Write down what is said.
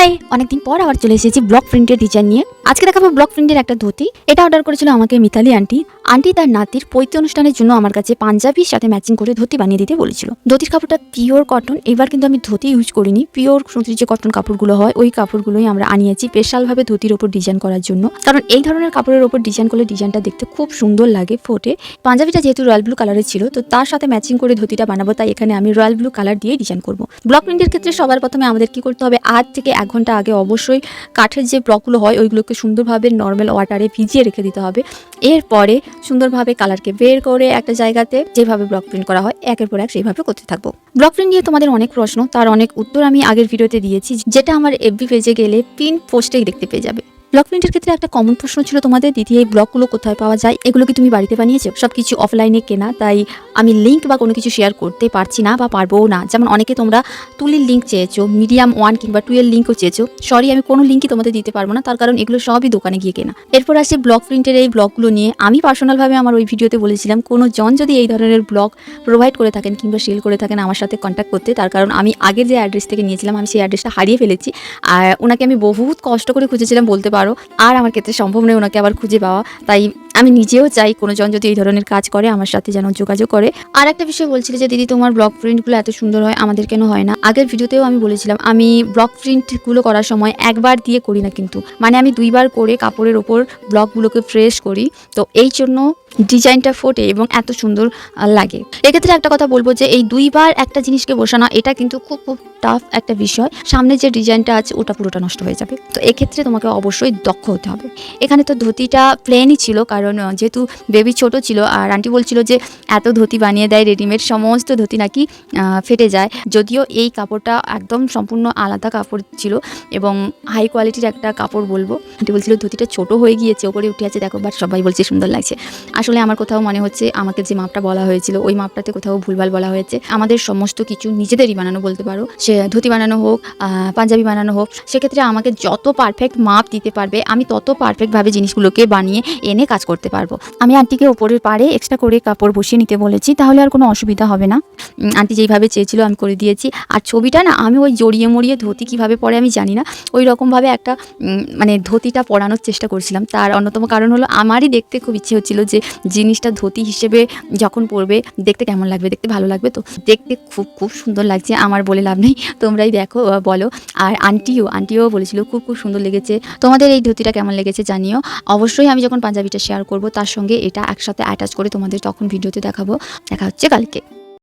High অনেকদিন পর আবার চলে এসেছি ব্লক প্রিন্টের ডিজাইন নিয়ে। আজকে দেখাবো ব্লক প্রিন্টের একটা ধুতি। এটা অর্ডার করেছিল আমাকে মিতালি আন্টি আন্টি তার নাতির পৈত্য অনুষ্ঠানের জন্য আমার কাছে পাঞ্জাবির সাথে ম্যাচিং করে ধুতি বানিয়ে দিতে বলেছিল। ধুতির কাপড়টা পিওর কটন এবার কিন্তু আমি ধুতি ইউজ করিনি। পিওর সুতির যে কটন কাপড়গুলো হয়, ওই কাপড়গুলোই আমরা আনিয়েছি স্পেশালভাবে ধুতির ওপর ডিজাইন করার জন্য। কারণ এই ধরনের কাপড়ের ওপর ডিজাইন করলে ডিজাইনটা দেখতে খুব সুন্দর লাগে ফোটে। পাঞ্জাবিটা যেহেতু রয়্যাল ব্লু কালারের ছিল, তো তার সাথে ম্যাচিং করে ধুতিটা বানাবো, তাই এখানে আমি রয়্যাল ব্লু কালার দিয়ে ডিজাইন করব। ব্লক প্রিন্টের ক্ষেত্রে সবার প্রথমে আমাদের কি করতে হবে আজ থেকে এক ঘণ্টা আগে অবশ্যই কাঠের যে ব্লকগুলো হয়, ওইগুলোকে সুন্দরভাবে নর্মাল ওয়াটারে ভিজিয়ে রেখে দিতে হবে। এরপরে সুন্দরভাবে কালারকে বের করে একটা জায়গাতে যেভাবে ব্লক প্রিন্ট করা হয়, একের পর এক সেইভাবে করতে থাকব। ব্লক প্রিন্ট নিয়ে তোমাদের অনেক প্রশ্ন, তার অনেক উত্তর আমি আগের ভিডিওতে দিয়েছি, যেটা আমার এফবি পেজে গেলে পিন পোস্টে দেখতে পেয়ে যাবে। ব্লক প্রিন্টের ক্ষেত্রে একটা কমন প্রশ্ন ছিল তোমাদের, দিদি, এই ব্লকগুলো কোথায় পাওয়া যায়? এগুলো কি তুমি বাড়িতে বানিয়েছো? সব কিছু অফলাইনে কেনা, তাই আমি লিঙ্ক বা কোনো কিছু শেয়ার করতে পারছি না বা পারবও না। যেমন অনেকে তোমরা তুলির লিঙ্ক চেয়েছো মিডিয়াম ওয়ান কিংবা টু এর লিঙ্কও চেয়েছো। সরি আমি কোনো লিঙ্কই তোমাদের দিতে পারব না, তার কারণ এগুলো সবই দোকানে গিয়ে কেনা। এরপর আসে ব্লক প্রিন্টের এই ব্লকগুলো নিয়ে। আমি পার্সোনালভাবে আমার ওই ভিডিওতে বলেছিলাম, কোনো জন যদি এই ধরনের ব্লক প্রোভাইড করে থাকেন কিংবা সেল করে থাকেন আমার সাথে কন্ট্যাক্ট করতে, তার কারণ আমি আগের যে অ্যাড্রেস থেকে নিয়েছিলাম, আমি সেই অ্যাড্রেসটা হারিয়ে ফেলেছি। আর ওনাকে আমি বহুত কষ্ট করে খুঁজেছিলাম বলতে পারো। আর আমার ক্ষেত্রে সম্ভব নয় ওনাকে আবার খুঁজে পাওয়া। তাই আমি নিজেও চাই কোনো জন যদি এই ধরনের কাজ করে, আমার সাথে যেন যোগাযোগ করে। আর একটা বিষয় বলছিল যে, দিদি, তোমার ব্লক প্রিন্টগুলো এত সুন্দর হয়, আমাদের কেন হয় না? আগের ভিডিওতেও আমি বলেছিলাম, আমি ব্লক প্রিন্টগুলো করার সময় একবার দিয়ে করি না কিন্তু। মানে আমি দুইবার করে কাপড়ের ওপর ব্লকগুলোকে ফ্রেশ করি। তো এই জন্য ডিজাইনটা ফোটে এবং এত সুন্দর লাগে। এক্ষেত্রে একটা কথা বলব যে, এই দুইবার একটা জিনিসকে বসানো, এটা কিন্তু খুব খুব টাফ একটা বিষয়। সামনে যে ডিজাইনটা আছে, ওটা পুরোটা নষ্ট হয়ে যাবে। তো এক্ষেত্রে তোমাকে অবশ্যই দক্ষ হতে হবে। এখানে তো ধুতিটা প্লেনই ছিল, কারণ আহ, যেহেতু বেবি ছোট ছিল আর আন্টি বলছিল যে এত ধুতি বানিয়ে দেয় রেডিমেড সমস্ত ধুতি নাকি ফেটে যায়। যদিও এই কাপড়টা একদম সম্পূর্ণ আলাদা কাপড় ছিল এবং হাই কোয়ালিটির একটা কাপড় বলব। আন্টি বলছিল ধুতিটা ছোট হয়ে গিয়েছে ওপরে উঠে আছে দেখো বাট সবাই বলছে সুন্দর লাগছে। আসলে আমার কোথাও মনে হচ্ছে আমাকে যে মাপটা বলা হয়েছিল ওই মাপটাতে কোথাও ভুলভাল বলা হয়েছে। আমাদের সমস্ত কিছু নিজেদেরই বানানো বলতে পারো। সে ধুতি বানানো হোক পাঞ্জাবি বানানো হোক সেক্ষেত্রে আমাকে যত পারফেক্ট মাপ দিতে পারবে আমি তত পারফেক্টভাবে জিনিসগুলোকে বানিয়ে এনে কাজ করতে পারব। আমি আন্টিকে ওপরের পাড়ে এক্সট্রা করে কাপড় বসিয়ে নিতে বলেছি, তাহলে আর কোনো অসুবিধা হবে না। আন্টি যেইভাবে চেয়েছিল আমি করে দিয়েছি। আর ছবিটা না, আমি ওই জড়িয়ে মরিয়ে ধুতি কীভাবে পরে আমি জানি না। ওই রকমভাবে একটা মানে ধুতিটা পরানোর চেষ্টা করছিলাম। তার অন্যতম কারণ হলো, আমারই দেখতে খুব ইচ্ছে হচ্ছিল যে জিনিসটা ধুতি হিসেবে যখন পরবে, দেখতে কেমন লাগবে, দেখতে ভালো লাগবে। তো দেখতে খুব খুব সুন্দর লাগছে, আমার বলে লাভ নেই। তোমরাই দেখো বলো। আর আন্টিও আন্টিও বলেছিল, খুব খুব সুন্দর লেগেছে। তোমাদের এই ধুতিটা কেমন লেগেছে জানিও। অবশ্যই আমি যখন পাঞ্জাবিটা শেয়ার করব, তার সঙ্গে এটা একসাথে অ্যাটাচ করে তোমাদের তখন ভিডিওতে দেখাবো। দেখা হচ্ছে কালকে।